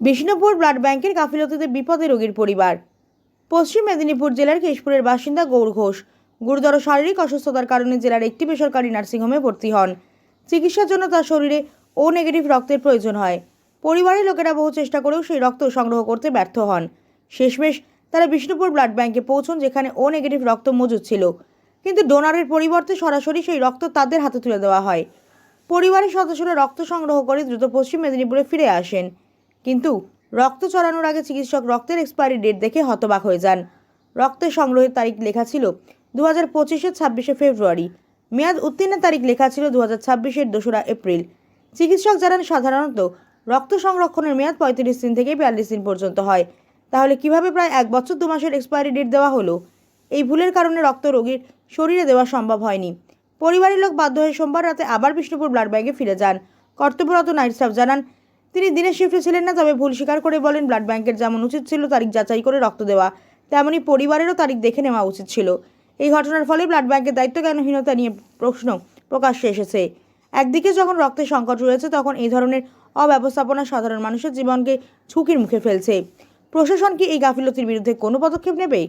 Bishnupur blood ব্যাংকের গাফিলতিতে বিপদে রোগীর পরিবার। পশ্চিম মেদিনীপুর জেলার কেশপুরের বাসিন্দা গৌর ঘোষ গুরুতর শারীরিক অসুস্থতার কারণে জেলার একটি বেসরকারি নার্সিংহোমে ভর্তি হন। চিকিৎসার জন্য তার শরীরে ও নেগেটিভ রক্তের প্রয়োজন হয়। পরিবারের লোকেরা বহু চেষ্টা করেও সেই রক্ত সংগ্রহ করতে ব্যর্থ হন। শেষমেশ তারা বিষ্ণুপুর ব্লাড ব্যাংকে পৌঁছন যেখানে ও নেগেটিভ রক্ত মজুদ ছিল। কিন্তু ডোনারের পরিবর্তে সরাসরি সেই রক্ত তাদের হাতে তুলে দেওয়া হয়। পরিবারের সদস্যরা রক্ত সংগ্রহ করে দ্রুত পশ্চিম মেদিনীপুরে ফিরে আসেন। কিন্তু রক্ত চড়ানোর আগে চিকিৎসক রক্তের এক্সপায়ারি ডেট দেখে হতবাক হয়ে যান। রক্তের সংগ্রহের তারিখ লেখা ছিল দু হাজার পঁচিশের ছাব্বিশে ফেব্রুয়ারি। মেয়াদ উত্তীর্ণের তারিখ লেখা ছিল দু হাজার ছাব্বিশের দোসরা এপ্রিল। চিকিৎসক জানান, সাধারণত রক্ত সংরক্ষণের মেয়াদ পঁয়ত্রিশ দিন থেকে বিয়াল্লিশ দিন পর্যন্ত হয়। তাহলে কীভাবে প্রায় এক বছর দু মাসের এক্সপায়ারি ডেট দেওয়া হলো? এই ভুলের কারণে রক্ত রোগীর শরীরে দেওয়া সম্ভব হয়নি। পরিবারের লোক বাধ্য হয়ে সোমবার রাতে আবার বিষ্ণুপুর ব্লাড ব্যাংকে ফিরে যান। কর্তব্যরত নাইট স্টাফ জানান তিনি দিনের শিফটে ছিলেন না, তবে ভুল স্বীকার করে বলেন ব্লাড ব্যাংকের যেমন উচিত ছিল তারিখ যাচাই করে রক্ত দেওয়া তেমনই পরিবারেরও তারিখ দেখে নেওয়া উচিত ছিল। এই ঘটনার ফলে ব্লাড ব্যাংকের দায়িত্ব জ্ঞানহীনতা নিয়ে প্রশ্ন প্রকাশ্যে এসেছে। একদিকে যখন রক্তের সংকট রয়েছে, তখন এই ধরনের অব্যবস্থাপনা সাধারণ মানুষের জীবনকে ঝুঁকির মুখে ফেলছে। প্রশাসন কি এই গাফিলতির বিরুদ্ধে কোনো পদক্ষেপ নেবে?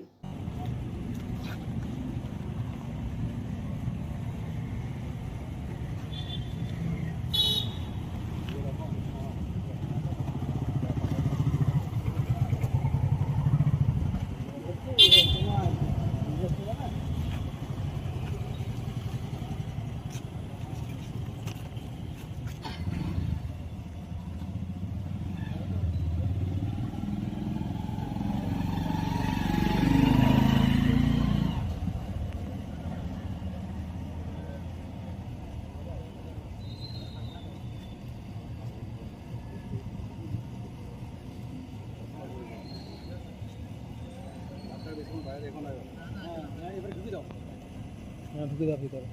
ঢুকে দাও ভিতরে।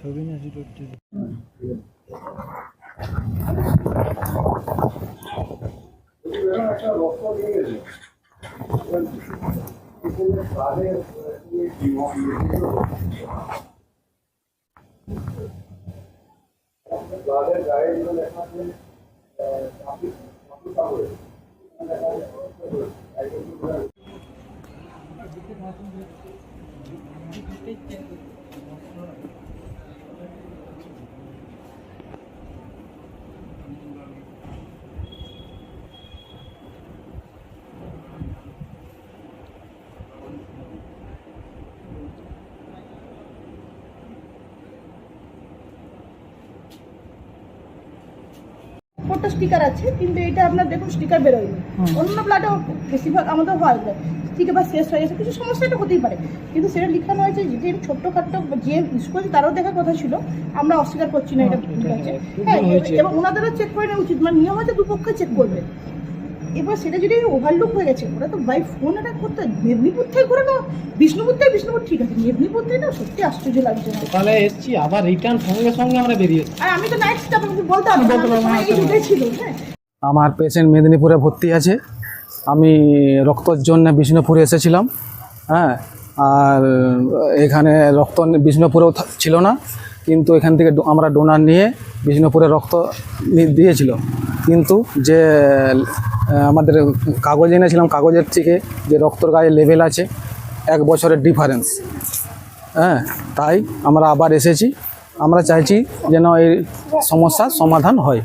ছবি নিয়ে আসি টোট্টি ফটো স্টিকার আছে কিন্তু এটা আপনার দেখুন স্টিকার বেরোয়নি। অন্য ব্লাডে বেশিরভাগ আমাদের হয় বা শেষ হয়ে গেছে কিছু সমস্যা এটা হতেই পারে। কিন্তু সেটা লিখানো হয়েছে যে ছোট্টখাট্ট যে করেছে তারাও দেখার কথা ছিল আমরা অস্বীকার করছি না এটা ঠিক আছে। হ্যাঁ এবং ওনাদেরও চেক করে নেওয়া উচিত মানে নিয়ম আছে দুপক্ষে চেক করবে। এবার সেটা যদি ওভারলুক হয়ে গেছে ওরা তো বাই ফোন এটা করতে মেদিনীপুর থেকে করে না বিষ্ণুপুর থেকে বিষ্ণুপুর ঠিক আছে মেদিনীপুর থেকে না সত্যি আশ্চর্য লাগছে না সকালে এসছি আবার রিটার্ন সঙ্গে সঙ্গে আমরা বেরিয়েছি আর আমি তো নাইট স্টাফ আমাকে বলতে পারব ছিল হ্যাঁ। আমার পেশেন্ট মেদিনীপুরে ভর্তি আছে। আমি রক্তর জন্য বিষ্ণুপুরে এসেছিলাম হ্যাঁ আর এখানে রক্ত বিষ্ণুপুরেও ছিল না, কিন্তু এখান থেকে আমরা ডোনার নিয়ে বিষ্ণুপুরে রক্ত দিয়েছিল। কিন্তু যে আমাদের কাগজ এনেছিলাম, কাগজের থেকে যে রক্তর গায়ে লেভেল আছে, এক বছরের ডিফারেন্স হ্যাঁ তাই আমরা আবার এসেছি। আমরা চাইছি যেন এই সমস্যার সমাধান হয়।